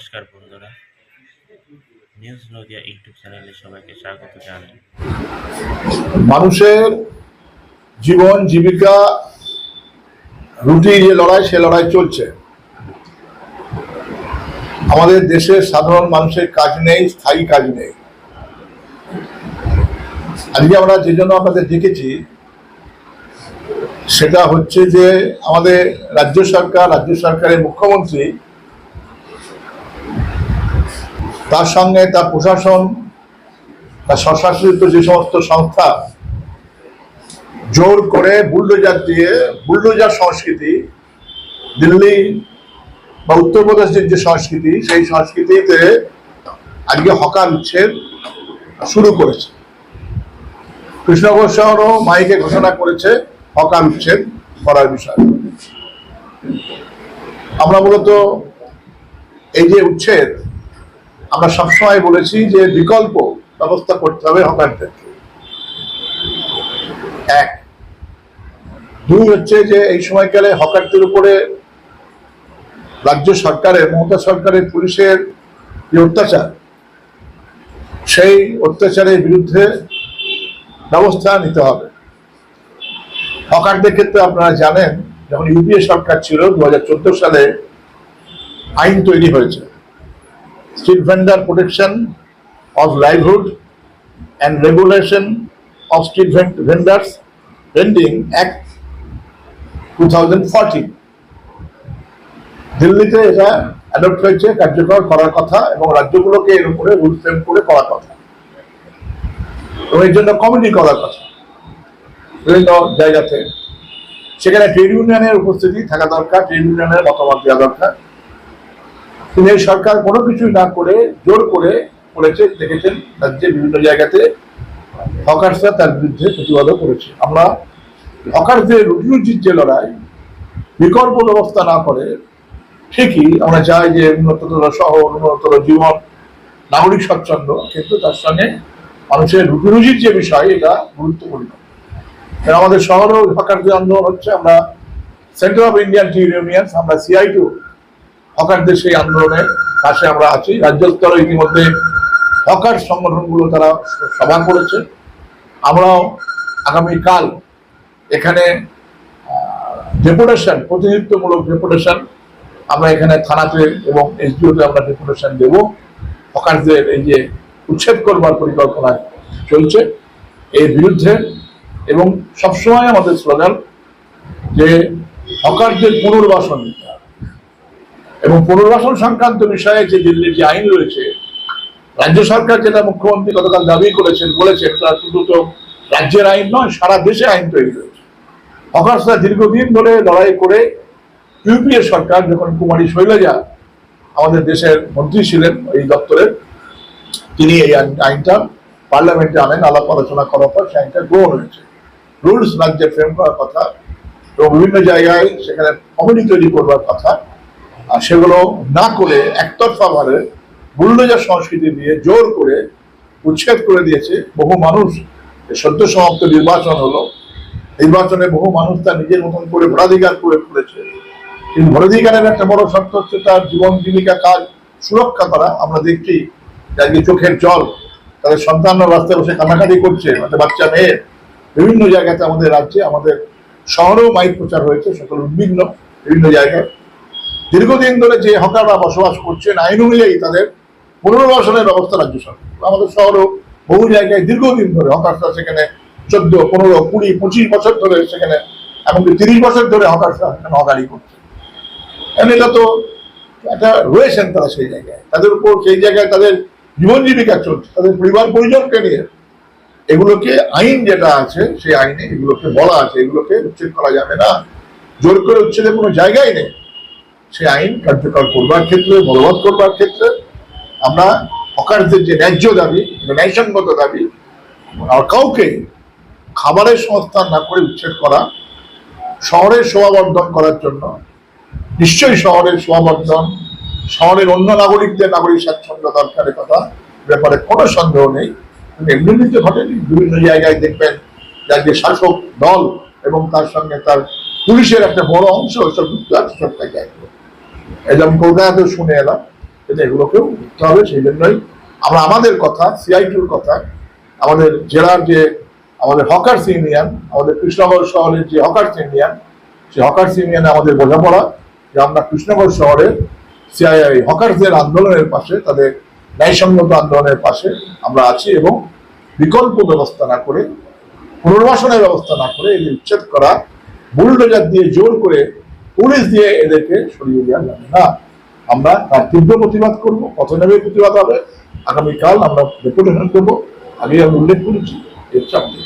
নমস্কার বন্ধুরা। News Nadia YouTube চ্যানেলে সবাইকে স্বাগত জানাই। মানুষের জীবন, জীবিকা, রুটি যে লড়াই, সে লড়াই চলছে। আমাদের দেশের সাধারণ মানুষের কাজ নেই, স্থায়ী কাজ নেই। আজকে আমরা যে জন্য আপনাদের দেখেছি, সেটা হচ্ছে যে আমাদের রাজ্য সরকার, রাজ্য সরকারের মুখ্যমন্ত্রী তার সঙ্গে তার প্রশাসন, তার স্বশাসিত যে সমস্ত সংস্থা, জোর করে বুলডোজার দিয়ে, বুলডোজার সংস্কৃতি, দিল্লি বা উত্তরপ্রদেশের যে সংস্কৃতি, সেই সংস্কৃতিতে আজকে হকার উচ্ছেদ শুরু করেছে। শহরও মাইকে ঘোষণা করেছে হকার উচ্ছেদ করার বিষয়। আমরা মূলত এই যে উচ্ছেদ আমরা সবসময় বলেছি যে বিকল্প ব্যবস্থা করতে হবে হকারদেরকে। এক। দুই হচ্ছে যে এই সময়কালে হকারদের উপরে রাজ্য সরকারের, মমতা সরকারের পুলিশের যে অত্যাচার, সেই অত্যাচারের বিরুদ্ধে ব্যবস্থা নিতে হবে। হকারদের ক্ষেত্রে আপনারা জানেন, যখন ইউপিএ সরকার ছিল দু হাজার চোদ্দ সালে আইন তৈরি হয়েছে। Street vendor protection of livelihood and regulation of street vend- vendors vending act 2014 দিল্লিতে এটা অ্যাডপ্ট হয়েছে, কার্যকর করার কথা এবং রাজ্যগুলোকে এর উপরে রুল ফ্রেম করে করার কথা। এবং এর জন্য কমিটি করার কথা। বিভিন্ন জায়গাতে। সেখানে ট্রেড ইউনিয়নের উপস্থিতি থাকা দরকার ট্রেড ইউনিয়নের মতামত দেওয়া দরকার। এই সরকার কোনো কিছু না করে, জোর করে করেছে, দেখেছেন রাজ্যে বিভিন্ন জায়গাতে হকার্সরা তার বিরুদ্ধে প্রতিবাদও করেছে। আমরা হকারদের রুটি যে লড়াই, বিকল্প ব্যবস্থা না করে, ঠিকই আমরা চাই যে উন্নততর শহর উন্নততর জীবন, নাগরিক স্বচ্ছন্দ কিন্তু তার সঙ্গে মানুষের রুটি রুজির যে বিষয়, এটা গুরুত্বপূর্ণ। কারণ আমাদের শহরেও হকারদের আন্দোলন হচ্ছে, আমরা center of Indian T union আমরা সিআই টু হকারদের সেই আন্দোলনের পাশে আমরা আছি। রাজ্য স্তরে ইতিমধ্যে হকার সংগঠনগুলো তারা সভা করেছে। আমরাও আগামীকাল এখানে ডেপুটেশন প্রতিনিধিত্বমূলক ডেপুটেশন আমরা এখানে থানাতে এবং এসডিওতে আমরা ডেপুটেশন দেব। হকারদের এই যে উচ্ছেদ করবার পরিকল্পনা চলছে এর বিরুদ্ধে এবং সবসময় আমাদের স্লোগান যে হকারদের পুনর্বাসন এবং পুনর্বাসন সংক্রান্ত বিষয়ে যে দিল্লির যে আইন রয়েছে, রাজ্য সরকার যেটা মুখ্যমন্ত্রী গতকাল দাবি করেছেন, বলেছেন তা শুধু তো রাজ্যের আইন নয়, সারা দেশে আইন তৈরি হয়েছে। হকার্সরা দীর্ঘদিন ধরে লড়াই করে ইউপিএ সরকার যখন কুমারী শৈলজা আমাদের দেশের মন্ত্রী ছিলেন, এই দপ্তরের, তিনি এই আইন- আইনটা পার্লামেন্টে আনেন, আলাপ আলোচনা করার পর সেই আইনটা গ্রহণ হয়েছে। রুলস রাজ্যে ফ্রেম করার কথা এবং বিভিন্ন জায়গায় সেখানে কমিটি তৈরি করবার কথা আর সেগুলো না করে একতরফা ভাবে বুল্ডোজার সংস্কৃতি দিয়ে জোর করে উচ্ছেদ করে দিয়েছে। বহু মানুষ সদ্য সমাপ্ত নির্বাচন হলো। নির্বাচনে বহু মানুষ তার নিজের মতন করে ভোটাধিকার করে করেছে কিন্তু ভোটাধিকারের একটা বড় শর্ত হচ্ছে তার জীবন জীবিকা কাজ সুরক্ষা করা। আমরা দেখছি যে চোখের জল, তাদের সন্তানরা রাস্তায় বসে কান্নাকাটি করছে, আমাদের বাচ্চা মেয়ে বিভিন্ন জায়গাতে আমাদের রাজ্যে আমাদের শহরেও মাইক প্রচার হয়েছে, সকল উদ্বিগ্ন বিভিন্ন জায়গায়। দীর্ঘদিন ধরে যে হকাররা বসবাস করছেন, আইন অনুযায়ী তাদের পুনর্বাসনের ব্যবস্থা রাজ্য সরকার। আমাদের শহরেও বহু জায়গায় দীর্ঘদিন ধরে হকাররা সেখানে চোদ্দ, পনেরো, কুড়ি, পঁচিশ বছর ধরে সেখানে, এমনকি তিরিশ বছর ধরে হকাররা সেখানে হকারি করছে। কারণ এটা তো একটা রয়েছেন তারা সেই জায়গায়। তাদের উপর সেই জায়গায় তাদের জীবন জীবিকা চলছে। তাদের পরিবার পরিজনকে নিয়ে এগুলোকে আইন যেটা আছে, সেই আইনে এগুলোকে বলা আছে, এগুলোকে উচ্ছেদ করা যাবে না। জোর করে উচ্ছেদের কোনো জায়গাই নেই। সেই আইন কার্যকর করবার ক্ষেত্রে বলবৎ করবার ক্ষেত্রে আমরা হকারদের যে ন্যায্য দাবি ন্যায়সঙ্গত দাবি, আর কাউকে খাবারের সংস্থান না করে উচ্ছেদ করা, শহরের শোভাবর্ধন করার জন্য, নিশ্চয়ই শহরের শোভাবর্ধন, শহরের অন্য নাগরিকদের নাগরিক স্বাচ্ছন্দ্য দরকারের কথা ব্যাপারে কোনো সন্দেহ নেই। এমনি এমনিতে ঘটেনি। বিভিন্ন জায়গায় দেখবেন যার যে শাসক দল এবং তার সঙ্গে তার পুলিশের একটা বড় অংশ এসব যুক্ত আছে, সব এরকম কলকাতাতেও শুনে এলাম কিন্তু এগুলোকেও বুঝতে হবে, সেই জন্যই আমরা আমাদের কথা সিআইটির কথা, আমাদের জেলার যে আমাদের হকার্স ইউনিয়ন আমাদের কৃষ্ণনগর শহরের যে হকার্স ইউনিয়ন সেই হকার্স ইউনিয়নে আমাদের বোঝাপড়া যে আমরা কৃষ্ণনগর শহরে সিআইআই হকার্সদের আন্দোলনের পাশে, তাদের ন্যায়সঙ্গত আন্দোলনের পাশে আমরা আছি এবং বিকল্প ব্যবস্থা না করে, পুনর্বাসনের ব্যবস্থা না করে এদের উচ্ছেদ করা, বুলডোজার দিয়ে জোর করে পুলিশ দিয়ে এদেরকে সরিয়ে দেওয়া যাবে না। আমরা তার তীব্র প্রতিবাদ করব কত নেমে প্রতিবাদ হবে। আগামীকাল আমরা ডেপুটেশন করব। আমি উল্লেখ করেছি, এর চাপ নেই।